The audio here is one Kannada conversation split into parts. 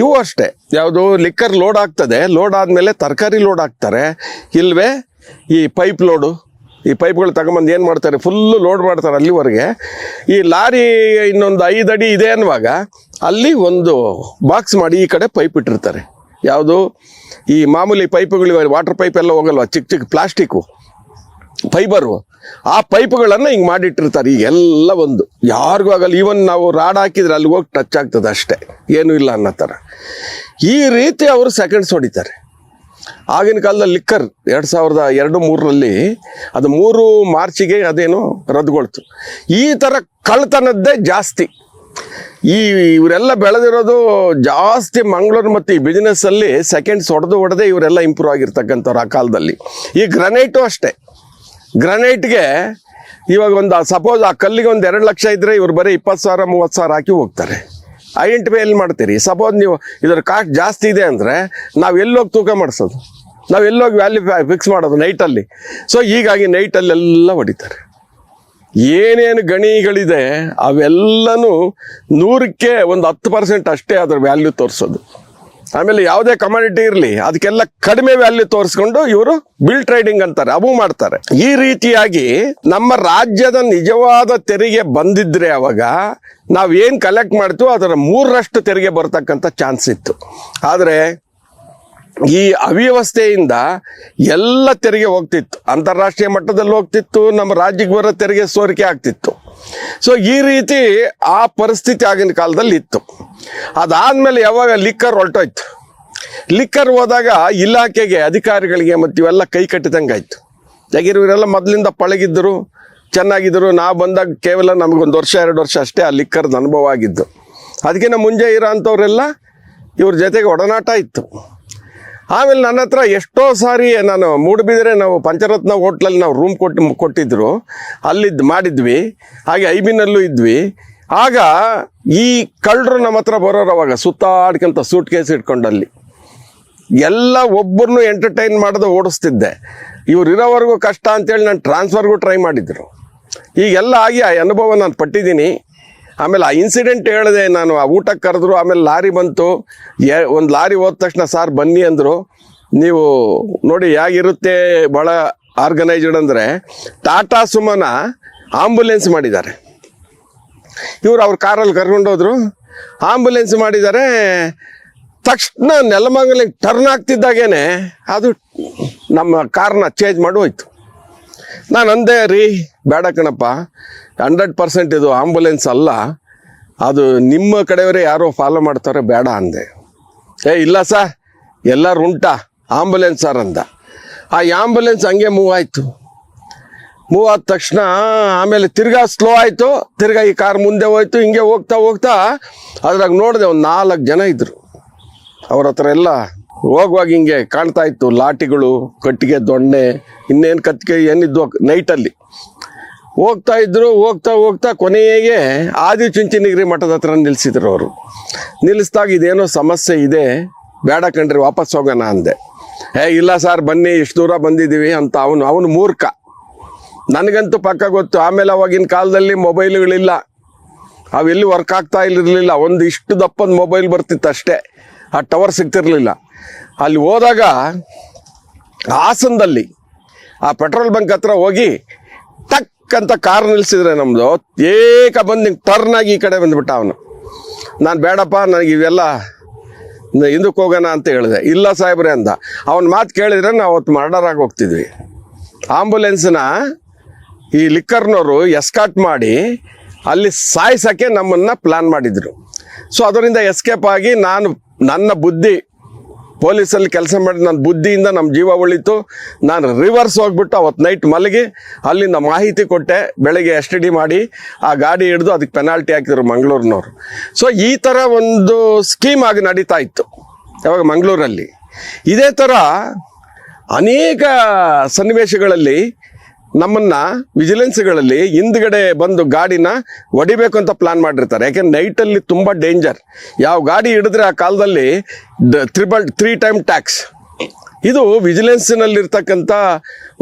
ಇವು ಅಷ್ಟೇ. ಯಾವುದು ಲಿಕ್ಕರ್ ಲೋಡ್ ಆಗ್ತದೆ ಲೋಡ್ ಆದಮೇಲೆ ತರಕಾರಿ ಲೋಡ್ ಆಗ್ತಾರೆ ಇಲ್ವೇ, ಈ ಪೈಪ್ ಲೋಡು ಈ ಪೈಪ್ಗಳು ತಗೊಂಬಂದು ಏನು ಮಾಡ್ತಾರೆ? ಫುಲ್ಲು ಲೋಡ್ ಮಾಡ್ತಾರೆ ಅಲ್ಲಿವರೆಗೆ. ಈ ಲಾರಿ ಇನ್ನೊಂದು ಐದು ಅಡಿ ಇದೆ ಅನ್ನುವಾಗ ಅಲ್ಲಿ ಒಂದು ಬಾಕ್ಸ್ ಮಾಡಿ ಈ ಕಡೆ ಪೈಪ್ ಇಟ್ಟಿರ್ತಾರೆ. ಯಾವುದು? ಈ ಮಾಮೂಲಿ ಪೈಪ್ಗಳು ವಾಟರ್ ಪೈಪ್ ಎಲ್ಲ ಹೋಗಲ್ವ? ಚಿಕ್ಕ ಚಿಕ್ಕ ಪ್ಲಾಸ್ಟಿಕ್ಕು ಫೈಬರು. ಆ ಪೈಪ್ಗಳನ್ನು ಹಿಂಗೆ ಮಾಡಿಟ್ಟಿರ್ತಾರೆ. ಈಗ ಎಲ್ಲ ಒಂದು. ಯಾರಿಗೂ ಆಗಲ್ಲ. ಈವನ್ ನಾವು ರಾಡ್ ಹಾಕಿದ್ರೆ ಅಲ್ಲಿ ಹೋಗಿ ಟಚ್ ಆಗ್ತದೆ ಅಷ್ಟೇ. ಏನೂ ಇಲ್ಲ ಅನ್ನೋ ಥರ. ಈ ರೀತಿ ಅವರು ಸೆಕೆಂಡ್ಸ್ ಹೊಡಿತಾರೆ. ಆಗಿನ ಕಾಲದಲ್ಲಿ ಲಿಕ್ಕರ್ ಎರಡು ಸಾವಿರದ ಎರಡು ಮೂರರಲ್ಲಿ ಅದು ಮೂರು ಮಾರ್ಚಿಗೆ ಅದೇನು ರದ್ದುಗೊಳ್ತು. ಈ ಥರ ಕಳ್ತನದ್ದೇ ಜಾಸ್ತಿ. ಈ ಇವರೆಲ್ಲ ಬೆಳೆದಿರೋದು ಜಾಸ್ತಿ ಮಂಗಳೂರು ಮತ್ತು ಈ ಬಿಸ್ನೆಸ್ಸಲ್ಲಿ ಸೆಕೆಂಡ್ಸ್ ಹೊಡೆದು ಹೊಡೆದೇ ಇವರೆಲ್ಲ ಇಂಪ್ರೂವ್ ಆಗಿರ್ತಕ್ಕಂಥವ್ರು ಆ ಕಾಲದಲ್ಲಿ. ಈ ಗ್ರನೈಟು ಅಷ್ಟೇ. ಗ್ರನೈಟ್ಗೆ ಇವಾಗ ಒಂದು ಸಪೋಸ್ ಆ ಕಲ್ಲಿಗೆ ಒಂದು ಎರಡು ಲಕ್ಷ ಇದ್ದರೆ ಇವ್ರು ಬರೀ ಇಪ್ಪತ್ತು ಸಾವಿರ, ಮೂವತ್ತು ಸಾವಿರ ಹಾಕಿ ಹೋಗ್ತಾರೆ. ಐಡೆಂಟಿಫೈ ಎಲ್ಲಿ ಮಾಡ್ತೀರಿ? ಸಪೋಸ್ ನೀವು ಇದರ ಕಾಸ್ಟ್ ಜಾಸ್ತಿ ಇದೆ ಅಂದರೆ ನಾವು ಎಲ್ಲೋಗಿ ತೂಕ ಮಾಡಿಸೋದು. ನಾವು ಎಲ್ಲೋಗಿ ವ್ಯಾಲ್ಯೂ ಫಿಕ್ಸ್ ಮಾಡೋದು ನೈಟಲ್ಲಿ ಸೊ ಹೀಗಾಗಿ ನೈಟಲ್ಲೆಲ್ಲ ಹೊಡಿತಾರೆ. ಏನೇನು ಗಣಿಗಳಿದೆ, ಅವೆಲ್ಲನೂ ನೂರಕ್ಕೆ ಒಂದು ಹತ್ತು ಪರ್ಸೆಂಟ್ ಅಷ್ಟೇ ಅದರ ವ್ಯಾಲ್ಯೂ ತೋರಿಸೋದು. ಆಮೇಲೆ ಯಾವುದೇ ಕಮಾಡಿಟಿ ಇರಲಿ, ಅದಕ್ಕೆಲ್ಲ ಕಡಿಮೆ ವ್ಯಾಲ್ಯೂ ತೋರಿಸ್ಕೊಂಡು ಇವರು ಬಿಲ್ ಟ್ರೇಡಿಂಗ್ ಅಂತಾರೆ, ಅವು ಮಾಡ್ತಾರೆ. ಈ ರೀತಿಯಾಗಿ ನಮ್ಮ ರಾಜ್ಯದ ನಿಜವಾದ ತೆರಿಗೆ ಬಂದಿದ್ರೆ ಅವಾಗ ನಾವು ಏನು ಕಲೆಕ್ಟ್ ಮಾಡ್ತೀವೋ ಅದರ ಮೂರರಷ್ಟು ತೆರಿಗೆ ಬರ್ತಕ್ಕಂಥ ಚಾನ್ಸ್ ಇತ್ತು. ಆದರೆ ಈ ಅವ್ಯವಸ್ಥೆಯಿಂದ ಎಲ್ಲ ತೆರಿಗೆ ಹೋಗ್ತಿತ್ತು. ಅಂತಾರಾಷ್ಟ್ರೀಯ ಮಟ್ಟದಲ್ಲಿ ಹೋಗ್ತಿತ್ತು, ನಮ್ಮ ರಾಜ್ಯಕ್ಕೆ ಬರೋ ತೆರಿಗೆ ಸೋರಿಕೆ ಆಗ್ತಿತ್ತು. ಸೊ ಈ ರೀತಿ ಆ ಪರಿಸ್ಥಿತಿ ಆಗಿನ ಕಾಲದಲ್ಲಿ ಇತ್ತು. ಅದಾದಮೇಲೆ ಯಾವಾಗ ಲಿಕ್ಕರ್ ಹೊರಟೋಯ್ತು. ಲಿಕ್ಕರ್ ಹೋದಾಗ ಇಲಾಖೆಗೆ, ಅಧಿಕಾರಿಗಳಿಗೆ ಮತ್ತು ಇವೆಲ್ಲ ಕೈ ಕಟ್ಟಿದಂಗೆ ಆಯ್ತು. ಇವರೆಲ್ಲ ಮೊದಲಿಂದ ಪಳಗಿದ್ದರು ಚೆನ್ನಾಗಿದ್ದರು ನಾವು ಬಂದಾಗ ಕೇವಲ ನಮಗೊಂದು ವರ್ಷ, ಎರಡು ವರ್ಷ ಅಷ್ಟೇ ಆ ಲಿಕ್ಕರ್ದು ಅನುಭವ ಆಗಿದ್ದು. ಅದಕ್ಕಿಂತ ಮುಂಜೆ ಇರೋ ಅಂಥವರೆಲ್ಲ ಇವ್ರ ಜೊತೆಗೆ ಒಡನಾಟ ಇತ್ತು. ಆಮೇಲೆ ನನ್ನ ಹತ್ರ ಎಷ್ಟೋ ಸಾರಿ ನಾನು ಮೂಡುಬಿದ್ರೆ ನಾವು ಪಂಚರತ್ನ ಹೋಟ್ಲಲ್ಲಿ ನಾವು ರೂಮ್ ಕೊಟ್ಟು ಕೊಟ್ಟಿದ್ರು. ಅಲ್ಲಿದ್ದು ಮಾಡಿದ್ವಿ. ಹಾಗೆ ಐಬಿನಲ್ಲೂ ಇದ್ವಿ. ಆಗ ಈ ಕಳ್ಳರು ನಮ್ಮ ಹತ್ರ ಬರೋರು ಅವಾಗ ಸುತ್ತಾಡ್ಕೊಂತ ಸೂಟ್ ಕೇಸ್ ಇಟ್ಕೊಂಡಲ್ಲಿ ಎಲ್ಲ ಒಬ್ಬರನ್ನು ಎಂಟರ್ಟೈನ್ ಮಾಡೋದು ಓಡಿಸ್ತಿದ್ದೆ. ಇವ್ರು ಇರೋವರೆಗೂ ಕಷ್ಟ ಅಂತೇಳಿ ನಾನು ಟ್ರಾನ್ಸ್ಫರ್ಗೂ ಟ್ರೈ ಮಾಡಿದ್ರು. ಈಗೆಲ್ಲ ಆಗಿ ಆ ಅನುಭವ ನಾನು ಪಟ್ಟಿದ್ದೀನಿ. ಆಮೇಲೆ ಆ ಇನ್ಸಿಡೆಂಟ್ ಹೇಳಿದೆ ನಾನು, ಆ ಊಟಕ್ಕೆ ಕರೆದ್ರು, ಆಮೇಲೆ ಲಾರಿ ಬಂತು. ಒಂದು ಲಾರಿ ಹೋದ ತಕ್ಷಣ ಸಾರ್, ಬನ್ನಿ ಅಂದರು. ನೀವು ನೋಡಿ ಹೇಗಿರುತ್ತೆ ಭಾಳ ಆರ್ಗನೈಸ್ಡ್ ಅಂದರೆ, ಟಾಟಾ ಸುಮನ ಆಂಬುಲೆನ್ಸ್ ಮಾಡಿದ್ದಾರೆ. ಇವರು ಅವ್ರ ಕಾರಲ್ಲಿ ಕರ್ಕೊಂಡೋದ್ರು ಆಂಬುಲೆನ್ಸ್ ಮಾಡಿದ್ದಾರೆ. ತಕ್ಷಣ ನೆಲಮಂಗಲಿಗೆ ಟರ್ನ್ ಆಗ್ತಿದ್ದಾಗೇನೆ, ಅದು ನಮ್ಮ ಕಾರನ್ನ ಚೇಂಜ್ ಮಾಡಿ ಹೋಯ್ತು. ನಾನು ಅಂದೆ ರೀ, ಬೇಡ ಕಣಪ್ಪ ಹಂಡ್ರೆಡ್ ಪರ್ಸೆಂಟ್ ಇದು ಆಂಬುಲೆನ್ಸ್ ಅಲ್ಲ. ಅದು ನಿಮ್ಮ ಕಡೆಯವರೇ ಯಾರೋ ಫಾಲೋ ಮಾಡ್ತಾರೆ, ಬೇಡ ಅಂದೆ. ಏ, ಇಲ್ಲ ಸರ್ ಎಲ್ಲರೂ ಉಂಟಾ? ಆಂಬುಲೆನ್ಸ್ ಸರ್ ಅಂದ. ಆ ಆಂಬುಲೆನ್ಸ್ ಹಂಗೆ ಮೂವ್ ಆಯಿತು. ಮೂವ್ ಆದ ತಕ್ಷಣ, ಆಮೇಲೆ ತಿರ್ಗಾ ಸ್ಲೋ ಆಯಿತು. ತಿರ್ಗಾ ಈ ಕಾರ್ ಮುಂದೆ ಹೋಯ್ತು, ಹಿಂಗೆ ಹೋಗ್ತಾ ಹೋಗ್ತಾ ಅದ್ರಾಗ ನೋಡಿದೆ ಒಂದು ನಾಲ್ಕು ಜನ ಇದ್ರು. ಅವ್ರ ಹತ್ರ ಎಲ್ಲ ಹೋಗುವಾಗ ಹಿಂಗೆ ಕಾಣ್ತಾ ಇತ್ತು ಲಾಟಿಗಳು ಕಟ್ಟಿಗೆ, ದೊಣ್ಣೆ, ಇನ್ನೇನು ಕತ್ತಿಗೆ ಏನಿದ್ವು ನೈಟಲ್ಲಿ ಹೋಗ್ತಾ ಇದ್ರು, ಹೋಗ್ತಾ ಹೋಗ್ತಾ ಕೊನೆಗೆ ಆದಿ ಚುಂಚನಗಿರಿ ಮಠದ ಹತ್ರ ನಿಲ್ಲಿಸಿದ್ರು ಅವರು. ನಿಲ್ಲಿಸಿದಾಗ ಇದೇನೋ ಸಮಸ್ಯೆ ಇದೆ, ಬೇಡ ಕಂಡ್ರಿ ವಾಪಸ್ ಹೋಗೋಣ ಅಂದೆ. ಏ ಇಲ್ಲ ಸರ್, ಬನ್ನಿ, ಇಷ್ಟು ದೂರ ಬಂದಿದ್ದೀವಿ ಅಂತ ಅವನು ಅವನು ಮೂರ್ಖ. ನನಗಂತೂ ಪಕ್ಕ ಗೊತ್ತು, ಆಮೇಲೆ ಅವಾಗಿನ ಕಾಲದಲ್ಲಿ ಮೊಬೈಲ್ಗಳಿಲ್ಲ. ಅವೆಲ್ಲಿ ವರ್ಕ್ ಆಗ್ತಾ ಇರಲಿಲ್ಲ, ಒಂದು ಇಷ್ಟು ದಪ್ಪದ ಮೊಬೈಲ್ ಬರ್ತಿತ್ತು ಅಷ್ಟೇ. ಆ ಟವರ್ ಸಿಗ್ತಿರ್ಲಿಲ್ಲ. ಅಲ್ಲಿ ಹೋದಾಗ ಹಾಸನದಲ್ಲಿ ಆ ಪೆಟ್ರೋಲ್ ಬಂಕ್ ಹತ್ರ ಹೋಗಿ ಟಕ್ ಅಂತ ಕಾರ್ ನಿಲ್ಸಿದ್ರೆ ನಮ್ಮದು ಏಕ ಬಂದು ಟರ್ನ್ ಆಗಿ ಈ ಕಡೆ ಬಂದ್ಬಿಟ್ಟ ಅವನು. ನಾನು ಬೇಡಪ್ಪ, ನನಗೆ ಇವೆಲ್ಲ ಹಿಂದಕ್ಕೆ ಹೋಗೋಣ ಅಂತ ಹೇಳಿದೆ. ಇಲ್ಲ ಸಾಹೇಬ್ರೆ ಅಂದ. ಅವನ ಮಾತು ಕೇಳಿದ್ರೆ ನಾವು ಅವತ್ತು ಮರ್ಡರ್ ಆಗಿ ಹೋಗ್ತಿದ್ವಿ. ಆಂಬುಲೆನ್ಸ್ನ ಈ ಲಿಕ್ಕರ್ನವರು ಎಸ್ಕಾಟ್ ಮಾಡಿ ಅಲ್ಲಿ ಸಾಯಿಸೋಕ್ಕೆ ನಮ್ಮನ್ನು ಪ್ಲ್ಯಾನ್ ಮಾಡಿದರು. ಸೊ ಅದರಿಂದ ಎಸ್ಕೇಪ್ ಆಗಿ ನಾನು ನನ್ನ ಬುದ್ಧಿ ಪೊಲೀಸಲ್ಲಿ ಕೆಲಸ ಮಾಡಿ ನನ್ನ ಬುದ್ಧಿಯಿಂದ ನಮ್ಮ ಜೀವ ಉಳಿತು. ನಾನು ರಿವರ್ಸ್ ಹೋಗ್ಬಿಟ್ಟು ಅವತ್ತು ನೈಟ್ ಮಲಗಿ, ಅಲ್ಲಿಂದ ಮಾಹಿತಿ ಕೊಟ್ಟೆ, ಬೆಳಗ್ಗೆ ಎಸ್ ಡಿ ಮಾಡಿ, ಆ ಗಾಡಿ ಹಿಡಿದು ಅದಕ್ಕೆ ಪೆನಾಲ್ಟಿ ಹಾಕಿದ್ರು ಮಂಗಳೂರಿನವ್ರು. ಸೊ ಈ ಥರ ಒಂದು ಸ್ಕೀಮ್ ಆಗಿ ನಡೀತಾ ಇತ್ತು, ಯಾವಾಗ ಮಂಗಳೂರಲ್ಲಿ. ಇದೇ ಥರ ಅನೇಕ ಸನ್ನಿವೇಶಗಳಲ್ಲಿ ನಮ್ಮನ್ನ ವಿಜಿಲೆನ್ಸ್ಗಳಲ್ಲಿ ಹಿಂದ್ಗಡೆ ಬಂದು ಗಾಡಿನ ಹೊಡಿಬೇಕು ಅಂತ ಪ್ಲಾನ್ ಮಾಡಿರ್ತಾರೆ. ಯಾಕೆಂದ್ರೆ ನೈಟಲ್ಲಿ ತುಂಬ ಡೇಂಜರ್ ಯಾವ ಗಾಡಿ ಹಿಡಿದ್ರೆ ಆ ಕಾಲದಲ್ಲಿ ತ್ರಿಬಲ್ ತ್ರೀ ಟೈಮ್ ಟ್ಯಾಕ್ಸ್ ಇದು ವಿಜಿಲೆನ್ಸ್ನಲ್ಲಿರ್ತಕ್ಕಂಥ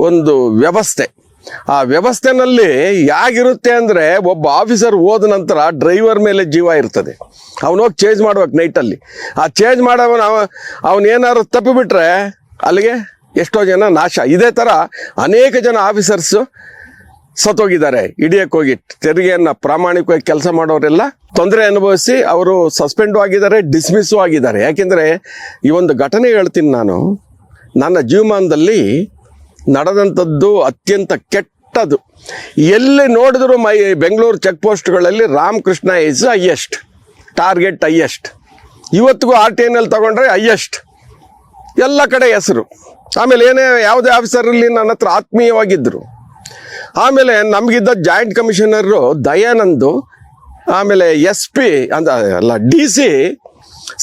ಒಂದು ವ್ಯವಸ್ಥೆ. ಆ ವ್ಯವಸ್ಥೆನಲ್ಲಿ ಹೇಗಿರುತ್ತೆ ಅಂದರೆ ಒಬ್ಬ ಆಫೀಸರ್ ಹೋದ ನಂತರ ಡ್ರೈವರ್ ಮೇಲೆ ಜೀವ ಇರ್ತದೆ. ಅವನು ಹೋಗಿ ಚೇಂಜ್ ಮಾಡ್ಬೇಕು ನೈಟಲ್ಲಿ ಆ ಚೇಂಜ್ ಮಾಡೋವನು ಅವ ಅವನೇನಾದ್ರು ತಪ್ಪಿಬಿಟ್ರೆ ಅಲ್ಲಿಗೆ ಎಷ್ಟೋ ಜನ ನಾಶ. ಇದೇ ಥರ ಅನೇಕ ಜನ ಆಫೀಸರ್ಸು ಸತ್ತೋಗಿದ್ದಾರೆ. ಹಿಡಿಯಕ್ಕೆ ಹೋಗಿ ತೆರಿಗೆಯನ್ನು ಪ್ರಾಮಾಣಿಕವಾಗಿ ಕೆಲಸ ಮಾಡೋರೆಲ್ಲ ತೊಂದರೆ ಅನುಭವಿಸಿ ಅವರು ಸಸ್ಪೆಂಡು ಆಗಿದ್ದಾರೆ ಡಿಸ್ಮಿಸ್ಸು ಆಗಿದ್ದಾರೆ. ಯಾಕೆಂದರೆ ಈ ಒಂದು ಘಟನೆ ಹೇಳ್ತೀನಿ ನಾನು. ನನ್ನ ಜೀವಮಾನದಲ್ಲಿ ನಡೆದಂಥದ್ದು ಅತ್ಯಂತ ಕೆಟ್ಟದು ಎಲ್ಲಿ ನೋಡಿದ್ರು ಮೈ Bengaluru check ಪೋಸ್ಟ್ಗಳಲ್ಲಿ Ramakrishna is highest target highest ಇವತ್ತಿಗೂ ಆರ್ ಟಿ ಎನ್ನಲ್ಲಿ ತಗೊಂಡ್ರೆ ಹೈಯೆಸ್ಟ್ ಎಲ್ಲ ಕಡೆ ಹೆಸರು. ಆಮೇಲೆ ಏನೇ ಯಾವುದೇ ಆಫೀಸರಲ್ಲಿ ನನ್ನ ಹತ್ರ ಆತ್ಮೀಯವಾಗಿದ್ದರು ಆಮೇಲೆ ನಮಗಿದ್ದ ಜಾಯಿಂಟ್ ಕಮಿಷನರು ದಯಾನಂದು, ಆಮೇಲೆ ಎಸ್ ಪಿ ಅಂತ ಅಲ್ಲ ಡಿ ಸಿ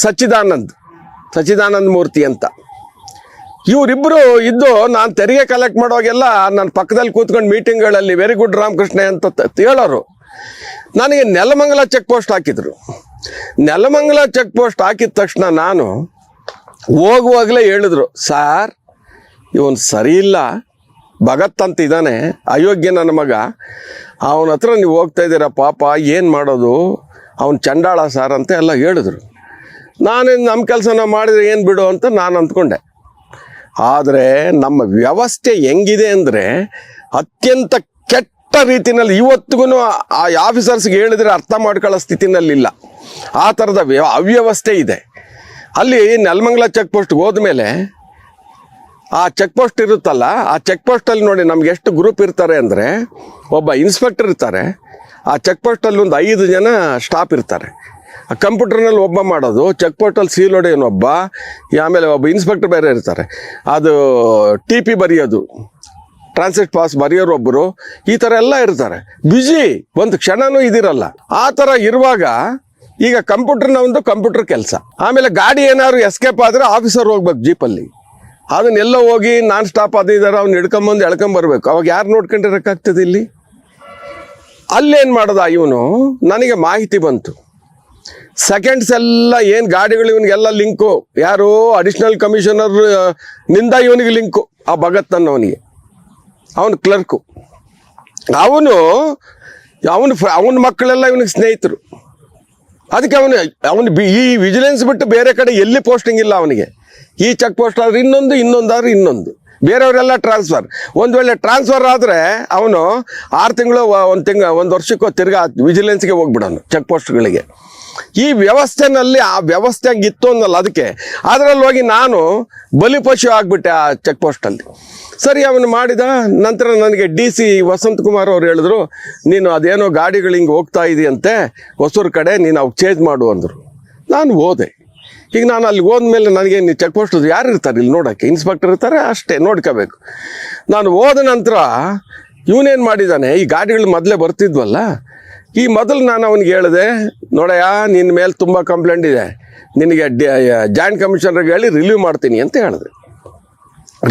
ಸಚ್ಚಿದಾನಂದ್, ಸಚ್ಚಿದಾನಂದ ಮೂರ್ತಿ ಅಂತ. ಇವರಿಬ್ಬರು ಇದ್ದು ನಾನು ತೆರಿಗೆ ಕಲೆಕ್ಟ್ ಮಾಡೋವಾಗೆಲ್ಲ ನನ್ನ ಪಕ್ಕದಲ್ಲಿ ಕೂತ್ಕೊಂಡು ಮೀಟಿಂಗ್ಗಳಲ್ಲಿ ವೆರಿ ಗುಡ್ ರಾಮಕೃಷ್ಣ ಅಂತ ಹೇಳೋರು. ನನಗೆ ನೆಲಮಂಗಲ ಚೆಕ್ ಪೋಸ್ಟ್ ಹಾಕಿದ್ರು. ನೆಲಮಂಗಲ ಚೆಕ್ ಪೋಸ್ಟ್ ಹಾಕಿದ ತಕ್ಷಣ ನಾನು ಹೋಗುವಾಗಲೇ ಹೇಳಿದ್ರು ಸಾರ್ ಇವನು ಸರಿ ಇಲ್ಲ. ಭಗತ್ ಅಂತ ಇದ್ದಾನೆ. ಅಯೋಗ್ಯ ನನ್ನ ಮಗ. ಅವನ ಹತ್ರ ನೀವು ಹೋಗ್ತಾ ಇದ್ದೀರ, ಪಾಪ, ಏನು ಮಾಡೋದು? ಅವನು ಚಂಡಾಳ ಸಾರ್ ಅಂತ ಎಲ್ಲ ಹೇಳಿದ್ರು. ನಾನೇನು ನಮ್ಮ ಕೆಲಸನ ಮಾಡಿದ್ರೆ ಏನು ಬಿಡು ಅಂತ ನಾನು ಅಂದ್ಕೊಂಡೆ. ಆದರೆ ನಮ್ಮ ವ್ಯವಸ್ಥೆ ಹೆಂಗಿದೆ ಅಂದರೆ ಅತ್ಯಂತ ಕೆಟ್ಟ ರೀತಿಯಲ್ಲಿ ಇವತ್ತಿಗೂ ಆ ಆಫೀಸರ್ಸ್ಗೆ ಹೇಳಿದರೆ ಅರ್ಥ ಮಾಡ್ಕೊಳ್ಳೋ ಸ್ಥಿತಿನಲ್ಲಿಲ್ಲ ಆ ಥರದ ವ್ಯ, ಅವ್ಯವಸ್ಥೆ ಇದೆ. ಅಲ್ಲಿ ನೆಲಮಂಗಲ ಚೆಕ್ ಪೋಸ್ಟ್ಗೆ ಹೋದ್ಮೇಲೆ ಆ ಚೆಕ್ ಪೋಸ್ಟ್ ಇರುತ್ತಲ್ಲ, ಆ ಚೆಕ್ ಪೋಸ್ಟಲ್ಲಿ ನೋಡಿ ನಮ್ಗೆ ಎಷ್ಟು ಗ್ರೂಪ್ ಇರ್ತಾರೆ ಅಂದರೆ ಒಬ್ಬ ಇನ್ಸ್ಪೆಕ್ಟರ್ ಇರ್ತಾರೆ. ಆ ಚೆಕ್ ಪೋಸ್ಟಲ್ಲಿ ಒಂದು ಐದು ಜನ ಸ್ಟಾಫ್ ಇರ್ತಾರೆ. ಆ ಕಂಪ್ಯೂಟರ್ನಲ್ಲಿ ಒಬ್ಬ ಮಾಡೋದು ಚೆಕ್ ಪೋಸ್ಟಲ್ಲಿ ಸೀಲ್ ಹೊಡೆಯೋನೊಬ್ಬ ಆಮೇಲೆ ಒಬ್ಬ ಇನ್ಸ್ಪೆಕ್ಟರ್ ಬೇರೆ ಇರ್ತಾರೆ. ಅದು ಟಿ ಪಿ ಬರೆಯೋದು ಟ್ರಾನ್ಸಿಟ್ ಪಾಸ್ ಬರೆಯೋರು ಒಬ್ಬರು ಈ ಥರ ಎಲ್ಲ ಇರ್ತಾರೆ. ಬ್ಯುಸಿ ಒಂದು ಕ್ಷಣನೂ ಇದಿರಲ್ಲ. ಆ ಥರ ಇರುವಾಗ ಈಗ ಕಂಪ್ಯೂಟರ್ನ ಒಂದು ಕಂಪ್ಯೂಟರ್ ಕೆಲಸ. ಆಮೇಲೆ ಗಾಡಿ ಏನಾದ್ರು ಎಸ್ಕೇಪ್ ಆದರೆ ಆಫೀಸರ್ ಹೋಗ್ಬೇಕು ಜೀಪಲ್ಲಿ ಅದನ್ನೆಲ್ಲ ಹೋಗಿ ನಾನ್ ಸ್ಟಾಪ್ ಅದು ಅವ್ನ ಹಿಡ್ಕೊಂಬಂದು ಎಳ್ಕೊಂಬರ್ಬೇಕು ಅವಾಗ ಯಾರು ನೋಡ್ಕೊಂಡಿರಕ್ಕಾಗ್ತದೆ ಇಲ್ಲಿ? ಅಲ್ಲೇನು ಮಾಡ್ದ ಇವನು? ನನಗೆ ಮಾಹಿತಿ ಬಂತು. ಸೆಕೆಂಡ್ಸ್ ಎಲ್ಲ ಏನು ಗಾಡಿಗಳು ಇವನಿಗೆಲ್ಲ ಲಿಂಕು ಯಾರು ಅಡಿಷನಲ್ ಕಮಿಷನರ್ನಿಂದ ಇವನಿಗೆ ಲಿಂಕು ಆ ಭಗತ್ ಅನ್ನೋನಿಗೆ. ಅವನು ಕ್ಲರ್ಕು ಅವನು ಅವನು ಅವನ ಮಕ್ಕಳೆಲ್ಲ ಇವನಿಗೆ ಸ್ನೇಹಿತರು. ಅದಕ್ಕೆ ಅವನು ಅವನು ಈ ವಿಜಿಲೆನ್ಸ್ ಬಿಟ್ಟು ಬೇರೆ ಕಡೆ ಎಲ್ಲಿ ಪೋಸ್ಟಿಂಗ್ ಇಲ್ಲ ಅವನಿಗೆ. ಈ ಚೆಕ್ ಪೋಸ್ಟ್ ಆದ್ರೆ ಇನ್ನೊಂದು ಇನ್ನೊಂದಾದ್ರೆ ಇನ್ನೊಂದು. ಬೇರೆಯವರೆಲ್ಲ ಟ್ರಾನ್ಸ್ಫರ್ ಒಂದು ವೇಳೆ ಟ್ರಾನ್ಸ್ಫರ್ ಆದರೆ ಅವನು ಆರು ತಿಂಗಳು ಒಂದು ತಿಂಗ, ಒಂದು ವರ್ಷಕ್ಕೂ ತಿರ್ಗಾ ವಿಜಿಲೆನ್ಸ್ಗೆ ಹೋಗ್ಬಿಡೋನು ಚೆಕ್ ಪೋಸ್ಟ್ಗಳಿಗೆ ಈ ವ್ಯವಸ್ಥೆನಲ್ಲಿ ಆ ವ್ಯವಸ್ಥೆ ಇತ್ತು ಅನ್ನಲ್ಲ ಅದಕ್ಕೆ. ಅದರಲ್ಲಿ ಹೋಗಿ ನಾನು ಬಲಿಪಶು ಆಗಿಬಿಟ್ಟೆ ಆ ಚೆಕ್ ಪೋಸ್ಟಲ್ಲಿ ಸರಿ, ಅವನು ಮಾಡಿದ ನಂತರ ನನಗೆ ಡಿ ಸಿ ವಸಂತ್ ಕುಮಾರ್ ಅವ್ರು ಹೇಳಿದ್ರು, ನೀನು ಅದೇನೋ ಗಾಡಿಗಳು ಹಿಂಗೆ ಹೋಗ್ತಾ ಇದೆಯಂತೆ, ಹೊಸೂರು ಕಡೆ ನೀನು ಅವು ಚೇಂಜ್ ಮಾಡು ಅಂದರು. ನಾನು ಹೋದೆ. ಈಗ ನಾನು ಅಲ್ಲಿ ಹೋದ್ಮೇಲೆ ನನಗೆ ನೀವು ಚೆಕ್ ಪೋಸ್ಟ್ ಯಾರು ಇರ್ತಾರೆ ಇಲ್ಲಿ ನೋಡೋಕ್ಕೆ ಇನ್ಸ್ಪೆಕ್ಟರ್ ಇರ್ತಾರೆ, ಅಷ್ಟೇ, ನೋಡ್ಕೋಬೇಕು. ನಾನು ಹೋದ ನಂತರ ಇವನೇನು ಮಾಡಿದ್ದಾನೆ ಈ ಗಾಡಿಗಳು ಮೊದಲೇ ಬರ್ತಿದ್ವಲ್ಲ? ಈ ಮೊದಲು ನಾನು ಅವನಿಗೆ ಹೇಳಿದೆ, ನೋಡಯ್ಯ ನಿನ್ನ ಮೇಲೆ ತುಂಬ ಕಂಪ್ಲೇಂಟ್ ಇದೆ. ನಿನಗೆ ಜಾಯಿಂಟ್ ಕಮಿಷನರ್ಗೆ ಹೇಳಿ ರಿಲೀವ್ ಮಾಡ್ತೀನಿ ಅಂತ ಹೇಳಿದೆ.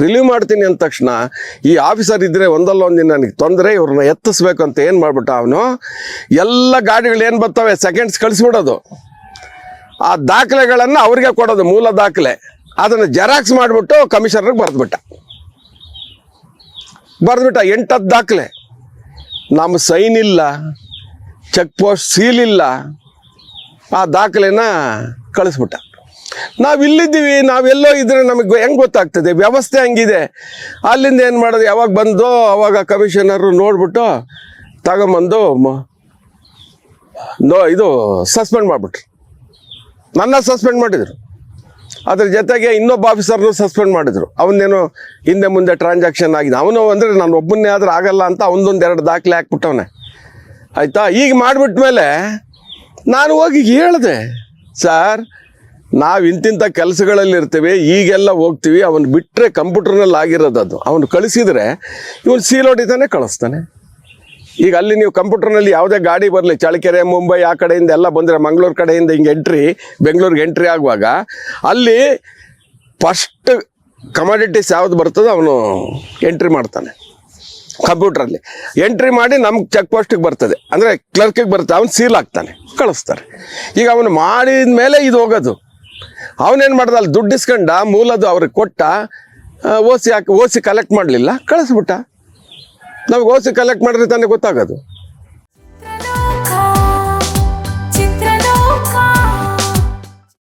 ರಿಲೀವ್ ಮಾಡ್ತೀನಿ ಅಂದ ತಕ್ಷಣ ಈ ಆಫೀಸರ್ ಇದ್ದರೆ ಒಂದಲ್ಲ ಒಂದಿನ ನನಗೆ ತೊಂದರೆ, ಇವ್ರನ್ನ ಎತ್ತಿಸ್ಬೇಕು ಅಂತ ಏನು ಮಾಡ್ಬಿಟ್ಟ ಅವನು? ಎಲ್ಲ ಗಾಡಿಗಳು ಏನು ಬರ್ತವೆ? ಸೆಕೆಂಡ್ಸ್ ಕಳಿಸ್ಬಿಡೋದು. ಆ ದಾಖಲೆಗಳನ್ನು ಅವ್ರಿಗೆ ಕೊಡೋದು ಮೂಲ ದಾಖಲೆ. ಅದನ್ನು ಜೆರಾಕ್ಸ್ ಮಾಡಿಬಿಟ್ಟು ಕಮಿಷನರ್ಗೆ ಬರೆದ್ಬಿಟ್ಟ. ಬರೆದ್ಬಿಟ್ಟ, ಎಂಟತ್ತು ದಾಖಲೆ. ನಮ್ಮ ಸೈನ್ ಇಲ್ಲ ಚೆಕ್ ಪೋಸ್ಟ್ ಸೀಲ್ ಇಲ್ಲ. ಆ ದಾಖಲೆನ ಕಳಿಸ್ಬಿಟ್ಟ. ನಾವು ಇಲ್ಲಿದ್ದೀವಿ ನಾವೆಲ್ಲೋ ಇದ್ರೆ ನಮಗೆ ಹೆಂಗೆ ಗೊತ್ತಾಗ್ತದೆ? ವ್ಯವಸ್ಥೆ ಹಂಗಿದೆ. ಅಲ್ಲಿಂದ ಏನು ಮಾಡೋದು? ಯಾವಾಗ ಬಂದೋ, ಅವಾಗ ಕಮಿಷನರು ನೋಡ್ಬಿಟ್ಟು ತಗೊಂಬಂದು ನೋ, ಇದು ಸಸ್ಪೆಂಡ್ ಮಾಡಿಬಿಟ್ರು. ನನ್ನ ಸಸ್ಪೆಂಡ್ ಮಾಡಿದರು. ಅದ್ರ ಜೊತೆಗೆ ಇನ್ನೊಬ್ಬ ಆಫೀಸರ್ನು ಸಸ್ಪೆಂಡ್ ಮಾಡಿದರು. ಅವನೇನು ಹಿಂದೆ ಮುಂದೆ ಟ್ರಾನ್ಸಾಕ್ಷನ್ ಆಗಿದೆ. ಅವನು ಅಂದರೆ ನಾನು ಒಬ್ಬನೇ ಆದ್ರೆ ಆಗಲ್ಲ ಅಂತ ಅವನದೊಂದು ಎರಡು ದಾಖಲೆ ಹಾಕ್ಬಿಟ್ಟವನೆ. ಆಯಿತಾ? ಈಗ ಮಾಡಿಬಿಟ್ಮೇಲೆ ನಾನು ಹೋಗಿ ಹೇಳಿದೆ, ಸರ್, ನಾವು ಇಂತಿಂಥ ಕೆಲಸಗಳಲ್ಲಿ ಇರ್ತೀವಿ ಈಗೆಲ್ಲ ಹೋಗ್ತೀವಿ. ಅವನು ಬಿಟ್ಟರೆ ಕಂಪ್ಯೂಟರ್ನಲ್ಲಿ ಆಗಿರೋದು ಅದು. ಅವನು ಕಳಿಸಿದರೆ, ಇವನು ಸೀಲ್ ಹೊಡಿತಾನೆ ಕಳಿಸ್ತಾನೆ. ಈಗ ಅಲ್ಲಿ ನೀವು ಕಂಪ್ಯೂಟರ್ನಲ್ಲಿ ಯಾವುದೇ ಗಾಡಿ ಬರಲಿ ಚಳ್ಳಕೆರೆ ಮುಂಬೈ ಆ ಕಡೆಯಿಂದ ಎಲ್ಲ ಬಂದರೆ ಮಂಗಳೂರು ಕಡೆಯಿಂದ ಹಿಂಗೆ ಎಂಟ್ರಿ ಬೆಂಗಳೂರಿಗೆ ಎಂಟ್ರಿ ಆಗುವಾಗ ಅಲ್ಲಿ ಫಸ್ಟ್ ಕಮಾಡಿಟೀಸ್ ಯಾವ್ದು ಬರ್ತದೋ ಅವನು ಎಂಟ್ರಿ ಮಾಡ್ತಾನೆ. ಕಂಪ್ಯೂಟ್ರಲ್ಲಿ ಎಂಟ್ರಿ ಮಾಡಿ ನಮ್ಗೆ ಚೆಕ್ ಪೋಸ್ಟಿಗೆ ಬರ್ತದೆ. ಅಂದರೆ ಕ್ಲರ್ಕಿಗೆ ಬರ್ತದೆ. ಅವ್ನು ಸೀಲ್ ಹಾಕ್ತಾನೆ ಕಳಿಸ್ತಾರೆ. ಈಗ ಅವನು ಮಾಡಿದ ಮೇಲೆ ಇದು ಹೋಗೋದು. ಅವನೇನು ಮಾಡ್ದ? ಅಲ್ಲಿ ದುಡ್ಡು ಇಸ್ಕೊಂಡ ಮೂಲದು ಅವ್ರಿಗೆ ಕೊಟ್ಟ ಓಸಿ ಹಾಕಿ, ಓಸಿ ಕಲೆಕ್ಟ್ ಮಾಡಲಿಲ್ಲ, ಕಳಿಸ್ಬಿಟ್ಟ. ನಮ್ಗೆ ಓಸಿ ಕಲೆಕ್ಟ್ ಮಾಡಿದ್ರೆ ತಾನೇ ಗೊತ್ತಾಗೋದು.